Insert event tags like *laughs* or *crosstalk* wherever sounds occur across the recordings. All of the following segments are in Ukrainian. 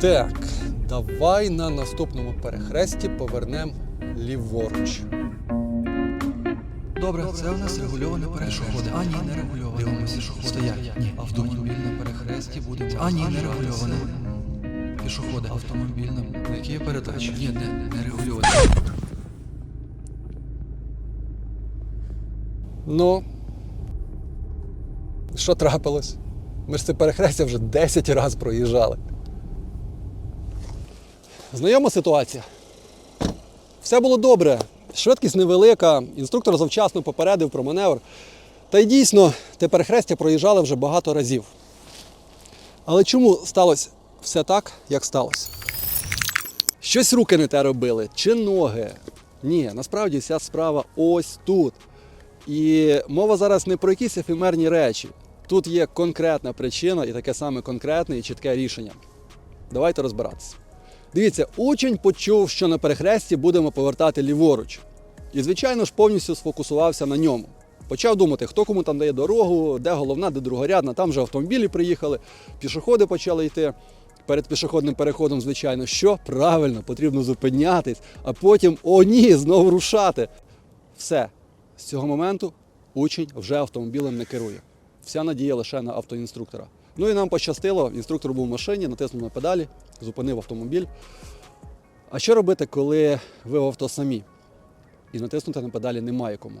Так, давай на наступному перехресті повернемо ліворуч. Добре, це у нас регульоване перешкоди. А ні, не регульоване. Дивимося, пішоходи. Стоять. Ні, автомобільне перехресті буде. А ні, не регульоване. Пішоходи. Автомобільне. Які є передачі? Ні, не, не регульоване. Ну, що трапилось? Ми ж це перехрестя вже 10 разів проїжджали. Знайома ситуація. Все було добре, швидкість невелика, інструктор завчасно попередив про маневр. Та й дійсно, те перехрестя проїжджали вже багато разів. Але чому сталося все так, як сталося? Щось руки не те робили, чи ноги. Ні, насправді вся справа ось тут. І мова зараз не про якісь ефемерні речі. Тут є конкретна причина і таке саме конкретне і чітке рішення. Давайте розбиратися. Дивіться, учень почув, що на перехресті будемо повертати ліворуч. І, звичайно ж, повністю сфокусувався на ньому. Почав думати, хто кому там дає дорогу, де головна, де другорядна. Там вже автомобілі приїхали, пішоходи почали йти. Перед пішохідним переходом, звичайно, що правильно, потрібно зупинятись, а потім о ні, знову рушати. Все. З цього моменту учень вже автомобілем не керує. Вся надія лише на автоінструктора. Ну і нам пощастило, інструктор був в машині, натиснув на педалі, зупинив автомобіль. А що робити, коли ви в авто самі? І натиснути на педалі немає кому.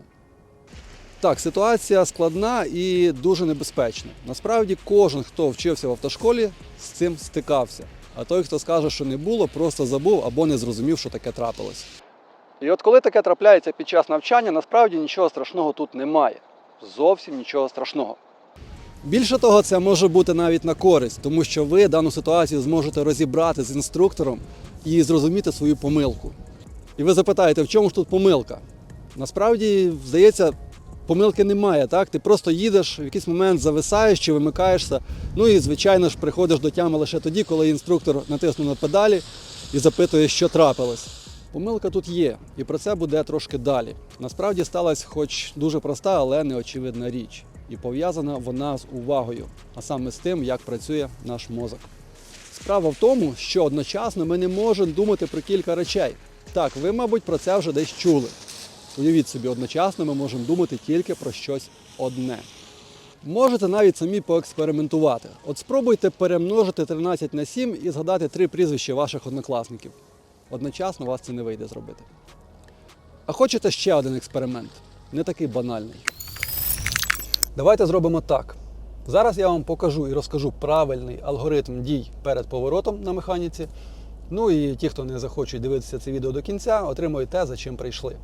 Так, ситуація складна і дуже небезпечна. Насправді кожен, хто вчився в автошколі, з цим стикався. А той, хто скаже, що не було, просто забув або не зрозумів, що таке трапилось. І от коли таке трапляється під час навчання, насправді нічого страшного тут немає. Зовсім нічого страшного. Більше того, це може бути навіть на користь, тому що ви дану ситуацію зможете розібрати з інструктором і зрозуміти свою помилку. І ви запитаєте, в чому ж тут помилка? Насправді, здається, помилки немає, так? Ти просто їдеш, в якийсь момент зависаєш чи вимикаєшся. Ну і, звичайно ж, приходиш до тями лише тоді, коли інструктор натиснув на педалі і запитує, що трапилось. Помилка тут є, і про це буде трошки далі. Насправді сталася хоч дуже проста, але неочевидна річ. І пов'язана вона з увагою, а саме з тим, як працює наш мозок. Справа в тому, що одночасно ми не можемо думати про кілька речей. Так, ви, мабуть, про це вже десь чули. Уявіть собі, одночасно ми можемо думати тільки про щось одне. Можете навіть самі поекспериментувати. От спробуйте перемножити 13 на 7 і згадати три прізвища ваших однокласників. Одночасно вас це не вийде зробити. А хочете ще один експеримент? Не такий банальний. Давайте зробимо так. Зараз я вам покажу і розкажу правильний алгоритм дій перед поворотом на механіці. Ну і ті, хто не захочуть дивитися це відео до кінця, отримують те, за чим прийшли.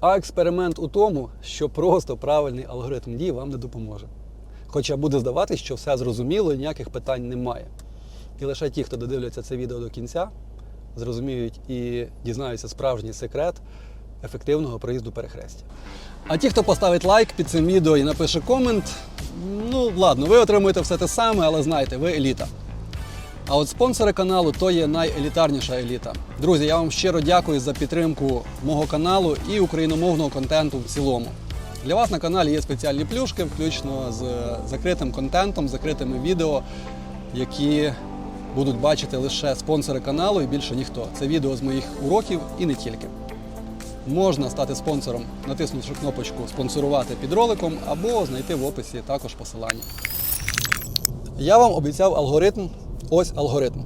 А експеримент у тому, що просто правильний алгоритм дій вам не допоможе. Хоча буде здаватися, що все зрозуміло і ніяких питань немає. І лише ті, хто додивляться це відео до кінця, зрозуміють і дізнаються справжній секрет ефективного проїзду перехрестя. А ті, хто поставить лайк під цим відео і напише комент, ну ладно, ви отримуєте все те саме, але знайте, ви еліта. А от спонсори каналу то є найелітарніша еліта. Друзі, я вам щиро дякую за підтримку мого каналу і україномовного контенту в цілому. Для вас на каналі є спеціальні плюшки, включно з закритим контентом, закритими відео, які будуть бачити лише спонсори каналу і більше ніхто. Це відео з моїх уроків і не тільки. Можна стати спонсором, натиснувши кнопочку спонсорувати під роликом або знайти в описі також посилання. Я вам обіцяв алгоритм. Ось алгоритм.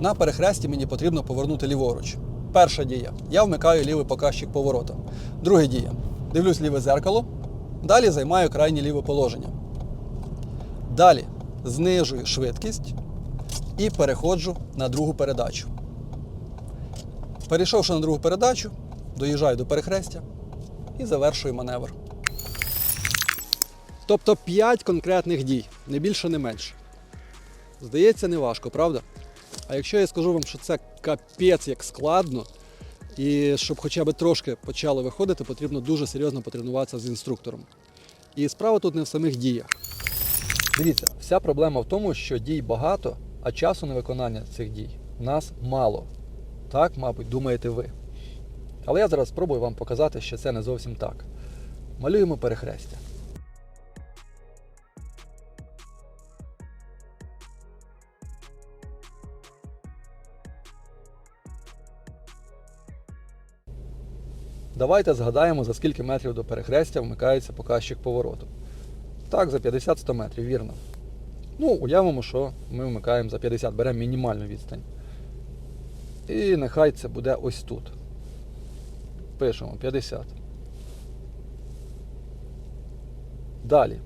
На перехресті мені потрібно повернути ліворуч. Перша дія. Я вмикаю лівий показчик поворота. Друга дія. Дивлюсь ліве зеркало. Далі займаю крайнє ліве положення. Далі знижую швидкість і переходжу на другу передачу. Перейшовши на другу передачу, доїжджаю до перехрестя і завершую маневр. Тобто 5 конкретних дій, не більше, не менше. Здається, не важко, правда? А якщо я скажу вам, що це капець як складно, і щоб хоча б трошки почало виходити, потрібно дуже серйозно потренуватися з інструктором. І справа тут не в самих діях. Дивіться, вся проблема в тому, що дій багато, а часу на виконання цих дій нас мало. Так, мабуть, думаєте ви. Але я зараз спробую вам показати, що це не зовсім так. Малюємо перехрестя. Давайте згадаємо, за скільки метрів до перехрестя вмикається показчик повороту. Так, за 50-100 метрів, вірно. Ну, уявимо, що ми вмикаємо за 50, беремо мінімальну відстань. І нехай це буде ось тут. Пишемо 50. Далі.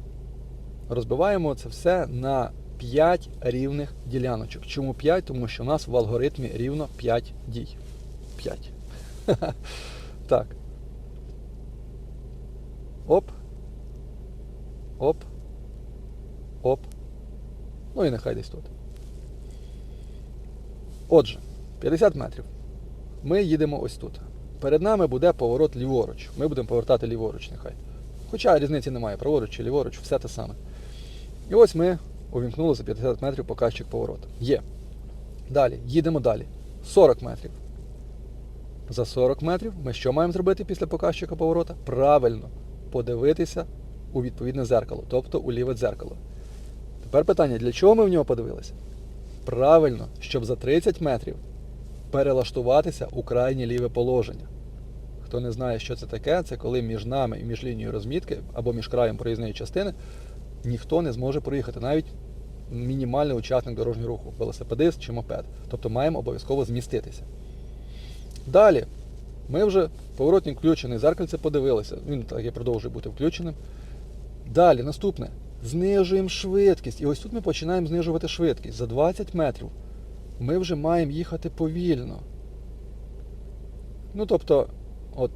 Розбиваємо це все на 5 рівних діляночок. Чому 5? Тому що у нас в алгоритмі рівно 5 дій. 5. *laughs* Так. Оп. Оп. Оп. Ну і нехай десь тут. Отже, 50 метрів. Ми їдемо ось тут. Перед нами буде поворот ліворуч. Ми будемо повертати ліворуч, нехай. Хоча різниці немає, праворуч чи ліворуч, все те саме. І ось ми увімкнули за 50 метрів показчик повороту. Є. Далі, їдемо далі. 40 метрів. За 40 метрів ми що маємо зробити після показчика поворота? Правильно, подивитися у відповідне зеркало, тобто у ліве дзеркало. Тепер питання, для чого ми в нього подивилися? Правильно, щоб за 30 метрів перелаштуватися у крайнє ліве положення. Хто не знає, що це таке, це коли між нами і між лінією розмітки або між краєм проїзної частини ніхто не зможе проїхати, навіть мінімальний учасник дорожнього руху, велосипедист чи мопед. Тобто маємо обов'язково зміститися. Далі ми вже поворотник включений, зеркальце подивилися, він так і продовжує бути включеним. Далі, наступне. Знижуємо швидкість. І ось тут ми починаємо знижувати швидкість. За 20 метрів ми вже маємо їхати повільно. Ну, тобто, от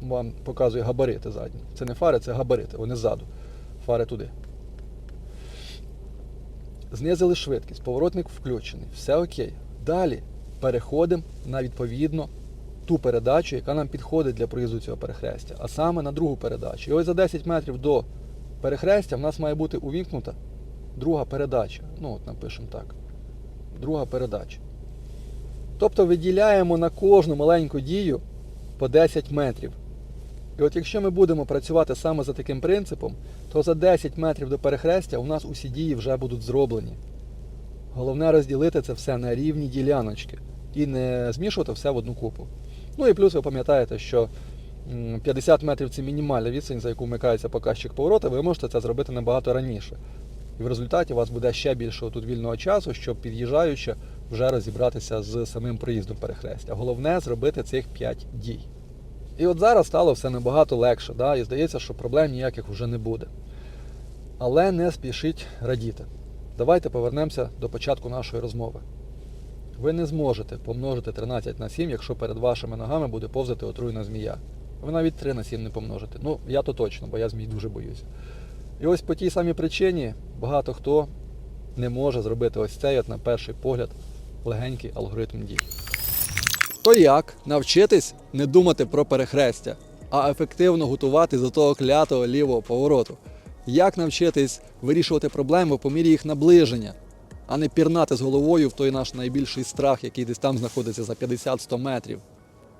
вам показує габарити задні. Це не фари, це габарити, вони ззаду. Фари туди. Знизили швидкість, поворотник включений, все окей. Далі переходимо на відповідно ту передачу, яка нам підходить для проїзду цього перехрестя, а саме на другу передачу. І ось за 10 метрів до перехрестя в нас має бути увімкнута друга передача. Ну, от напишемо так. Друга передача. Тобто виділяємо на кожну маленьку дію по 10 метрів. І от якщо ми будемо працювати саме за таким принципом, то за 10 метрів до перехрестя у нас усі дії вже будуть зроблені. Головне розділити це все на рівні діляночки і не змішувати все в одну купу. Ну і плюс ви пам'ятаєте, що 50 метрів це мінімальна відстань, за яку вмикається показчик поворота, ви можете це зробити набагато раніше. І в результаті у вас буде ще більше тут вільного часу, щоб під'їжджаючи вже розібратися з самим проїздом перехрестя. Головне зробити цих 5 дій. І от зараз стало все набагато легше, да? і здається, що проблем ніяких вже не буде. Але не спішіть радіти. Давайте повернемося до початку нашої розмови. Ви не зможете помножити 13 на 7, якщо перед вашими ногами буде повзати отруйна змія. Ви навіть 3 на 7 не помножите. Ну, я то точно, бо я змій дуже боюся. І ось по тій самій причині багато хто не може зробити ось цей, от на перший погляд, легенький алгоритм дій. То як навчитись не думати про перехрестя, а ефективно готувати до того клятого лівого повороту? Як навчитись вирішувати проблеми по мірі їх наближення, а не пірнати з головою в той наш найбільший страх, який десь там знаходиться за 50-100 метрів?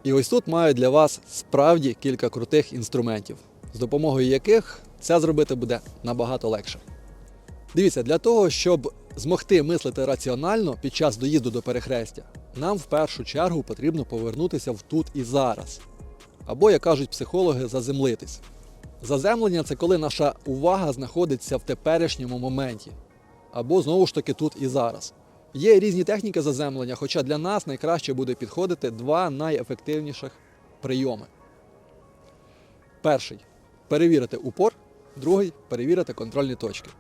І ось тут маю для вас справді кілька крутих інструментів, з допомогою яких це зробити буде набагато легше. Дивіться, для того, щоб змогти мислити раціонально під час доїзду до перехрестя, нам в першу чергу потрібно повернутися в тут і зараз. Або, як кажуть психологи, заземлитись. Заземлення це коли наша увага знаходиться в теперішньому моменті. Або знову ж таки тут і зараз. Є різні техніки заземлення, хоча для нас найкраще буде підходити два найефективніших прийоми. Перший перевірити упор, другий перевірити контрольні точки.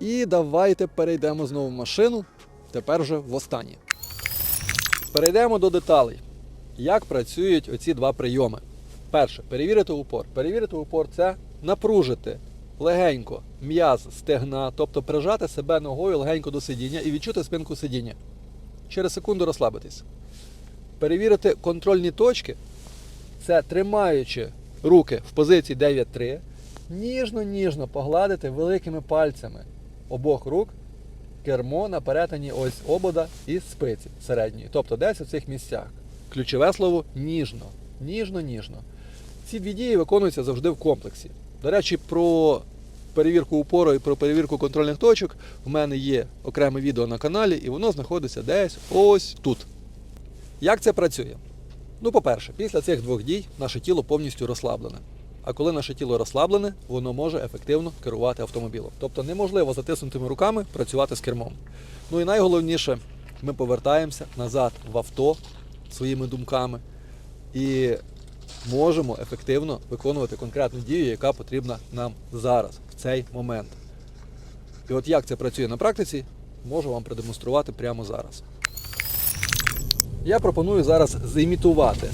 І давайте перейдемо знову в машину, тепер вже в останнє. Перейдемо до деталей. Як працюють оці два прийоми? Перше, перевірити упор. Перевірити упор це напружити легенько м'яз стегна, тобто прижати себе ногою легенько до сидіння і відчути спинку сидіння. Через секунду розслабитись. Перевірити контрольні точки це тримаючи руки в позиції 9-3, ніжно-ніжно погладити великими пальцями обох рук кермо на перетині ось обода і спиці середньої. Тобто десь у цих місцях. Ключове слово ніжно. Ніжно-ніжно. Ці дві дії виконуються завжди в комплексі. До речі, про перевірку упору і про перевірку контрольних точок в мене є окреме відео на каналі, і воно знаходиться десь ось тут. Як це працює? Ну, по-перше, після цих двох дій наше тіло повністю розслаблене. А коли наше тіло розслаблене, воно може ефективно керувати автомобілем. Тобто неможливо затиснутими руками працювати з кермом. Ну і найголовніше, ми повертаємося назад в авто своїми думками і можемо ефективно виконувати конкретну дію, яка потрібна нам зараз, в цей момент. І от як це працює на практиці, можу вам продемонструвати прямо зараз. Я пропоную зараз заімітувати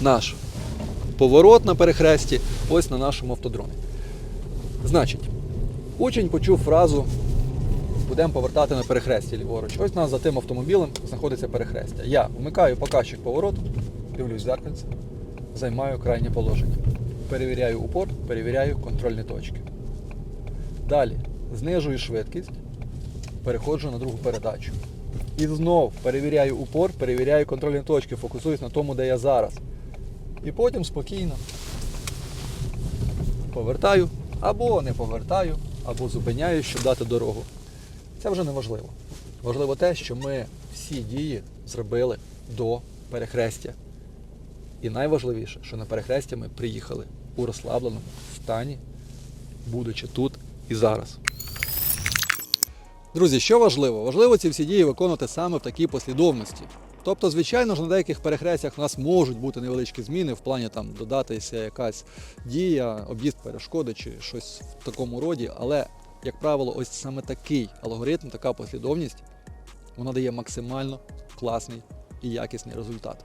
наш поворот на перехресті ось на нашому автодромі. Значить, учень почув фразу будемо повертати на перехресті ліворуч. Ось у нас за тим автомобілем знаходиться перехрестя. Я вмикаю показчик повороту, дивлюсь в зеркальце, займаю крайнє положення. Перевіряю упор, перевіряю контрольні точки. Далі знижую швидкість, переходжу на другу передачу. І знов перевіряю упор, перевіряю контрольні точки, фокусуюсь на тому, де я зараз. І потім спокійно повертаю, або не повертаю, або зупиняю, щоб дати дорогу. Це вже не важливо. Важливо те, що ми всі дії зробили до перехрестя. І найважливіше, що на перехрестя ми приїхали у розслабленому стані, будучи тут і зараз. Друзі, що важливо? Важливо ці всі дії виконувати саме в такій послідовності. Тобто, звичайно ж, на деяких перехрестях у нас можуть бути невеличкі зміни в плані там додатися якась дія, об'їзд перешкоди чи щось в такому роді, але, як правило, ось саме такий алгоритм, така послідовність, вона дає максимально класний і якісний результат.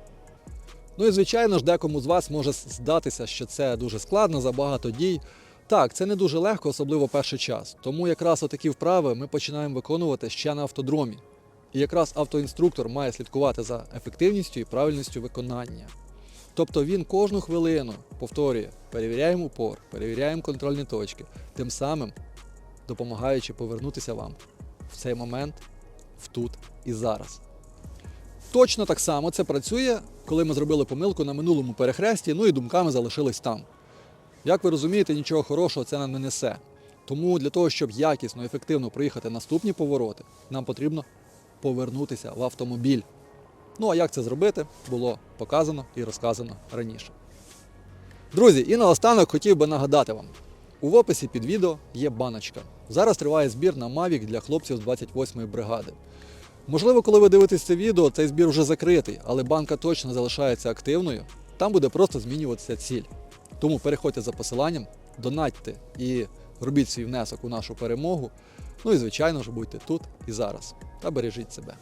Ну і звичайно ж, декому з вас може здатися, що це дуже складно, забагато дій. Так, це не дуже легко, особливо перший час. Тому якраз отакі вправи ми починаємо виконувати ще на автодромі. І якраз автоінструктор має слідкувати за ефективністю і правильністю виконання. Тобто він кожну хвилину повторює, перевіряємо упор, перевіряємо контрольні точки, тим самим допомагаючи повернутися вам в цей момент, в тут і зараз. Точно так само це працює, коли ми зробили помилку на минулому перехресті, ну і думками залишились там. Як ви розумієте, нічого хорошого це нам не несе. Тому для того, щоб якісно ефективно проїхати наступні повороти, нам потрібно повернутися в автомобіль. Ну а як це зробити, було показано і розказано раніше. Друзі, і наостанок хотів би нагадати вам: у описі під відео є баночка. Зараз триває збір на Mavic для хлопців з 28-ї бригади. Можливо, коли ви дивитесь це відео, цей збір вже закритий, але банка точно залишається активною. Там буде просто змінюватися ціль. Тому переходьте за посиланням, донатьте і робіть свій внесок у нашу перемогу. Ну і звичайно ж будьте тут і зараз. Та бережіть себе.